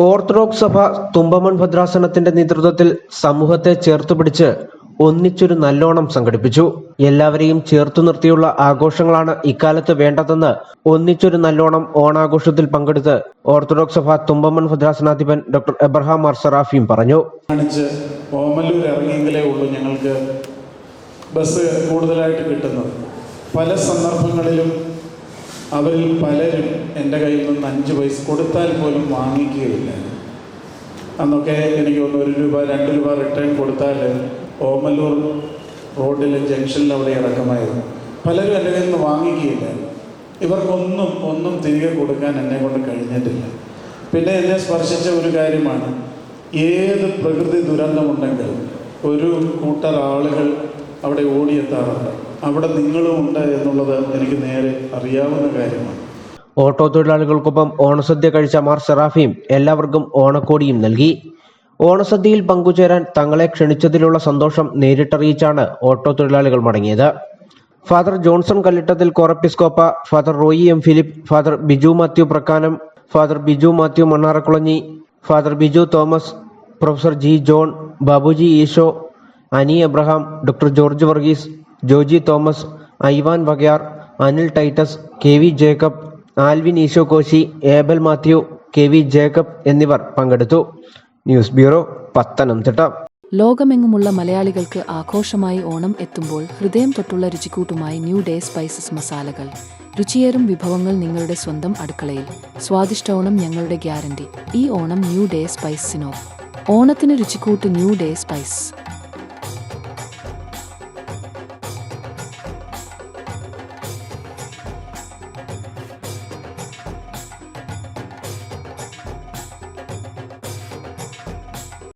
Orthodox സഭ തുമ്പമൺ ഭദ്രാസനത്തിന്റെ നേതൃത്വത്തിൽ സമൂഹത്തെ ചേർത്തുപിടിച്ച് ഒന്നിച്ചൊരു നല്ലോണം സംഘടിപ്പിച്ചു. എല്ലാവരെയും ചേർത്തു നിർത്തിയുള്ള ആഘോഷങ്ങളാണ് ഇക്കാലത്ത് വേണ്ടതെന്ന് ഒന്നിച്ചൊരു നല്ലോണം ഓണാഘോഷത്തിൽ പങ്കെടുത്ത് ഓർത്തഡോക്സ് സഭ തുമ്പമൺ ഭദ്രാസനാധിപൻ ഡോക്ടർ എബ്രഹാം മാർ സറാഫിയും പറഞ്ഞു. ഓമല്ലൂർ ഇറങ്ങിയെങ്കിലേ ഉള്ളൂ ഞങ്ങൾക്ക് ബസ് കൂടുതലായിട്ട് കിട്ടുന്നത്. പല സന്ദർഭങ്ങളിലും അവരിൽ പലരും എന്റെ കയ്യിൽ നിന്ന് അഞ്ച് പൈസ കൊടുത്താൽ പോലും വാങ്ങിക്കുകയില്ല. അന്നൊക്കെ എനിക്ക് തോന്നുന്നു ഒരു രൂപ രണ്ട് രൂപ റിട്ടേൺ കൊടുത്താൽ ഓമല്ലൂർ റോഡിലെ ജംഗ്ഷനിൽ അവിടെ ഇറക്കമായിരുന്നു പലരും എന്റെ കയ്യിൽ നിന്ന് വാങ്ങിക്കുകയില്ല. ഇവർക്കൊന്നും ഒന്നും തിരികെ കൊടുക്കാൻ എന്നെ കൊണ്ട് കഴിഞ്ഞിട്ടില്ല. പിന്നെ എന്നെ സ്പർശിച്ച ഒരു കാര്യമാണ് ഏത് പ്രകൃതി ദുരന്തമുണ്ടെങ്കിലും ഒരു കൂട്ടർ ആളുകൾ അവിടെ ഓടിയെത്താറുണ്ട്. അവിടെ നിങ്ങളും ഉണ്ട് എന്നുള്ളത് എനിക്ക് നേരെ അറിയാവുന്ന കാര്യമാണ്. ഓട്ടോ തൊഴിലാളികൾക്കൊപ്പം ഓണസദ്യ കഴിച്ച മാർ സെറാഫിയും എല്ലാവർക്കും ഓണക്കോടിയും നൽകി. ഓണസദ്യയിൽ പങ്കുചേരാൻ തങ്ങളെ ക്ഷണിച്ചതിലുള്ള സന്തോഷം നേരിട്ടറിയിച്ചാണ് ഓട്ടോ തൊഴിലാളികൾ മടങ്ങിയത്. Father Johnson Kallittathil Corepiscopa father Roy M Philip father Biju Mathew Prakkanam father Biju Mathew Mannarakulanji father Biju Thomas professor G John Babuji Eesho Ani Abraham doctor George Varghese Joji Thomas Ivan Vakayar Anil Titus K V Jacob Alvin Eesho Koshy Abel Mathew K V Jacob എന്നിവർ പങ്കെടുത്തു. News bureau Pathanamthitta. ലോകമെങ്ങുമുള്ള മലയാളികൾക്ക് ആഘോഷമായി ഓണം എത്തുമ്പോൾ ഹൃദയം തൊട്ടുള്ള രുചിക്കൂട്ടുമായി new day spices മസാലകൾ. രുചിയേറും വിഭവങ്ങൾ നിങ്ങളുടെ സ്വന്തം അടുക്കളയിൽ. സ്വാദിഷ്ട ഓണം ഞങ്ങളുടെ ഗ്യാരണ്ടി. ഈ ഓണം ന്യൂ ഡേ സ്പൈസിനോ. ഓണത്തിന് രുചിക്കൂട്ട് ന്യൂ ഡേ സ്പൈസ്.